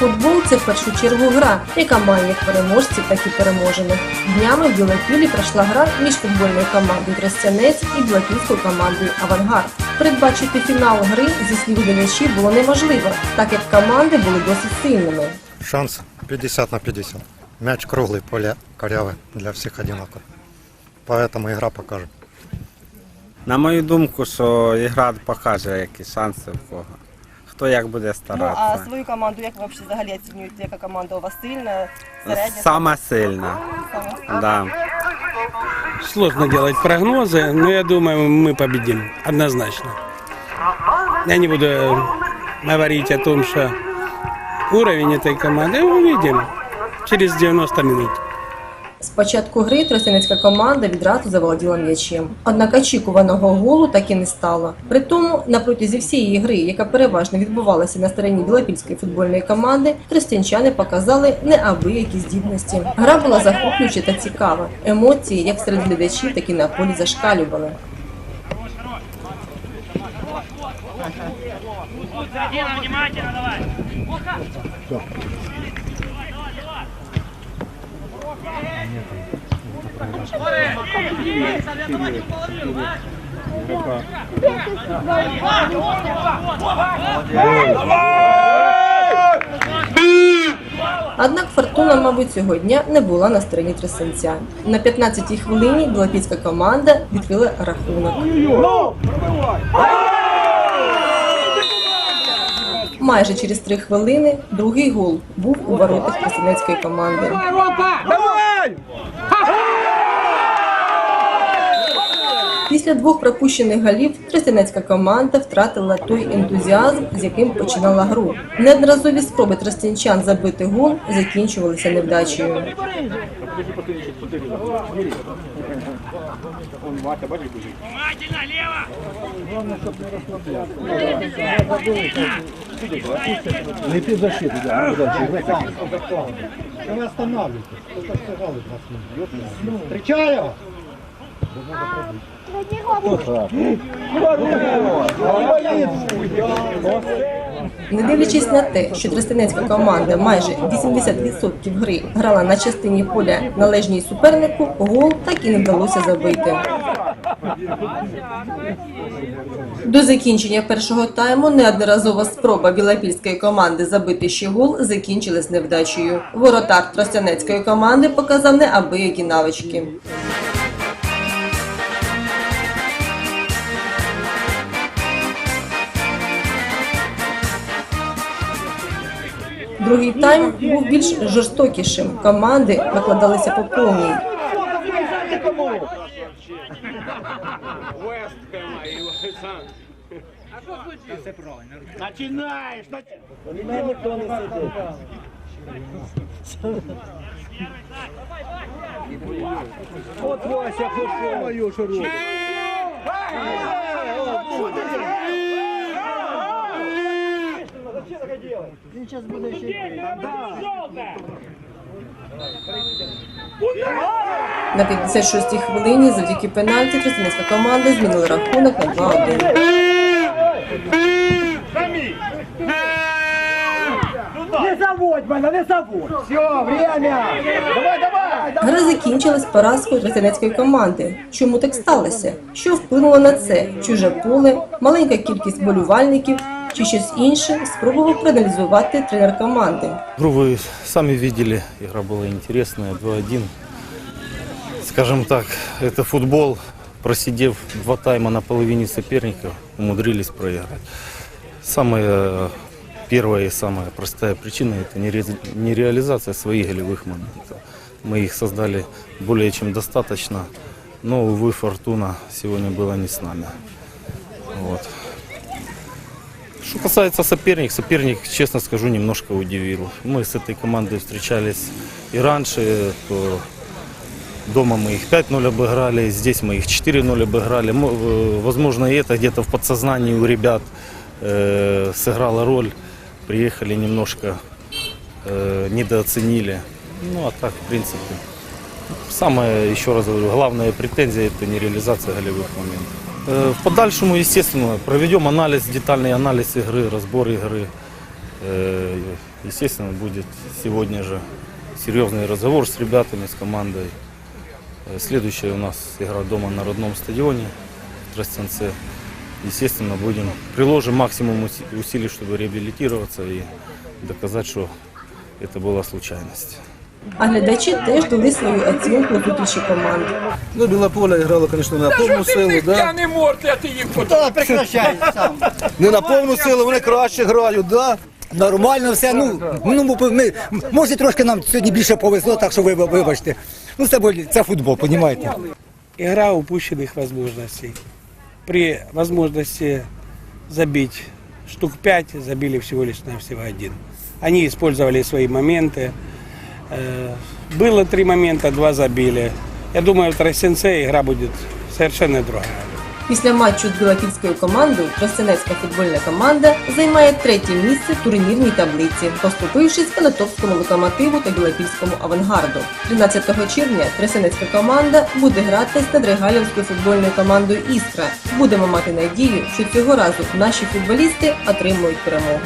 Футбол це в першу чергу гра, яка має як переможців, так і переможених. Днями в Білопілі пройшла гра між футбольною командою Тростянець і білопільською командою Авангард. Передбачити фінал гри зі слів глядачів було неможливо, так як команди були досить сильними. Шанс 50 на 50. Мяч круглый, поле корявое, для всех одинаково. Поэтому игра покажет. На мою думку, що ігра покаже, які шанси в кого. Хто як буде Ну, а старатися. свою команду як ви взагалі взагалі оцінюєте, яка команда у вас сильна, середня? Сама сильна. Саме. Да. Сложно делать прогнозы, но я думаю, мы победим однозначно. Я не буду э, говорить о том, что уровень этой команды мы увидим через 90 минут. З початку гри тростянецька команда відразу заволоділа м'ячем. Однак очікуваного голу так і не стало. При тому, на всієї гри, яка переважно відбувалася на стороні білопільської футбольної команди, тростянчани показали неабиякі здібності. Гра була захоплююча та цікава. Емоції, як серед глядачів, так і на полі зашкалювали. Внимательно давай. Однак фортуна, мабуть, цього дня не була на стороні тростянця. На 15-й хвилині білопільська команда відкрила рахунок. Майже через три хвилини другий гол був у воротах тростянецької команди. Після двох пропущених голів тростянецька команда втратила той ентузіазм, з яким починала гру. Неодноразові спроби тростянчан забити гол закінчувалися невдачею. Не під защиту, да. Не останавливайтесь. Встречаю! Не дивлячись на те, що тростянецька команда майже 80% гри грала на частині поля належній супернику, гол так і не вдалося забити. До закінчення першого тайму неодноразова спроба білопільської команди забити ще гол закінчилась невдачею. Воротар тростянецької команди показав неабиякі навички. Другий тайм був більш жорстокішим. Команди накладалися по повній. От Вася пошел мою ширу. На 56-й хвилині завдяки пенальті тростянецька команда змінила рахунок на 2-1. Не заводь мене, не заводь. Все, время. Давай, давай. Гра закінчилась поразкою тростянецької команди. Чому так сталося? Що вплинуло на це? Чуже поле, маленька кількість болівальників чи щось інше спробував проаналізувати тренер команди. Игру вы сами видели, игра была интересная, 2-1. Скажем так, это футбол, просидев два тайма на половине соперников, умудрились проиграть. Самая первая и самая простая причина – это нере- нереализация своих голевых моментов. Мы их создали более чем достаточно, но, увы, фортуна сегодня была не с нами. Вот. Что касается соперник, соперник, честно скажу, немножко удивил. Мы с этой командой встречались и раньше, то дома мы их 5-0 обыграли, здесь мы их 4-0 обыграли. Мо- э, Возможно, и это где-то в подсознании у ребят э, сыграло роль. Приехали немножко, э, недооценили. Ну, а так, в принципе, самое, еще раз говорю, главная претензия – это нереализация голевых моментов. Э, В подальшему, естественно, проведем анализ, детальный анализ игры, разбор игры. Э, Естественно, будет сегодня же серьезный разговор с ребятами, с командой. Э, Следующая у нас игра дома на родном стадионе в Тростянце. Естественно, будем приложим максимум уси- усилий, чтобы реабилитироваться и доказать, что это была случайность. А глядачі теж дали свою оцінку зустрічі команд. Ну, Білополя грала, звісно, на повну силу, да? Да, прекращай сам. Не на повну силу, вони краще грають, да? Нормально все. Ну, ну ми, може трошки нам сьогодні більше повезло, так що ви вибачте. Ну це, болі- це футбол, розумієте? Игра упущенных возможностей. При возможности забить штук 5, забили всего лишь навсего один. Они использовали свои моменты. Э, Было три момента, два забили. Я думаю, в Тростенце игра будет совершенно другая. Після матчу з білопільською командою Тростянецька футбольна команда займає третє місце в турнірній таблиці, поступившись Канатовському локомотиву та білопільському авангарду. 13 червня Тростянецька команда буде грати з Надригалівською футбольною командою Іскра. Будемо мати надію, що цього разу наші футболісти отримують перемогу.